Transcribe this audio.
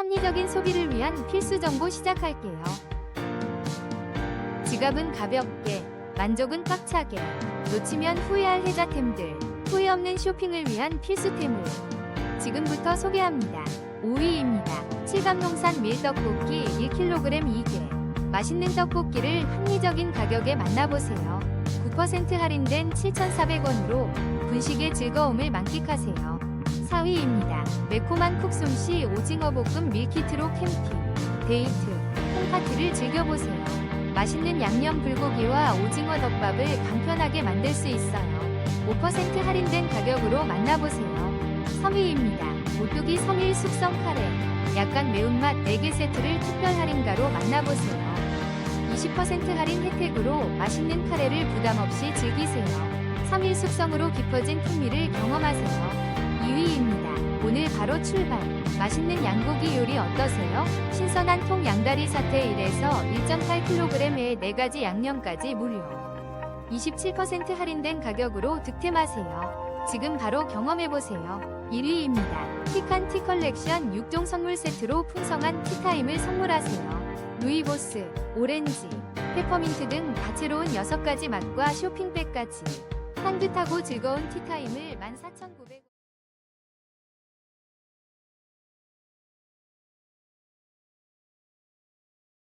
합리적인 소비를 위한 필수 정보 시작할게요. 지갑은 가볍게, 만족은 꽉차게, 놓치면 후회할 혜자템들, 후회 없는 쇼핑을 위한 필수템을 지금부터 소개합니다. 5위입니다. 칠감농산 밀떡볶이 1kg 2개. 맛있는 떡볶이를 합리적인 가격에 만나보세요. 9% 할인된 7,400원으로 분식의 즐거움을 만끽하세요. 4위입니다. 매콤한 쿡솜씨 오징어 볶음 밀키트로 캠핑, 데이트, 홈파티를 즐겨보세요. 맛있는 양념 불고기와 오징어 덮밥을 간편하게 만들 수 있어요. 5% 할인된 가격으로 만나보세요. 3위입니다. 오뚜기 섬일 숙성 카레. 약간 매운맛 4개 세트를 특별 할인가로 만나보세요. 20% 할인 혜택으로 맛있는 카레를 부담 없이 즐기세요. 3일 숙성으로 깊어진 풍미를 경험하세요. 2위입니다. 오늘 바로 출발. 맛있는 양고기 요리 어떠세요? 신선한 통 양다리 사태 1에서 1.8kg에 4가지 양념까지 무료. 27% 할인된 가격으로 득템하세요. 지금 바로 경험해보세요. 1위입니다. 티칸 티 컬렉션 6종 선물 세트로 풍성한 티타임을 선물하세요. 루이보스, 오렌지, 페퍼민트 등 다채로운 6가지 맛과 쇼핑백까지 향긋하고 즐거운 티타임을 14,900원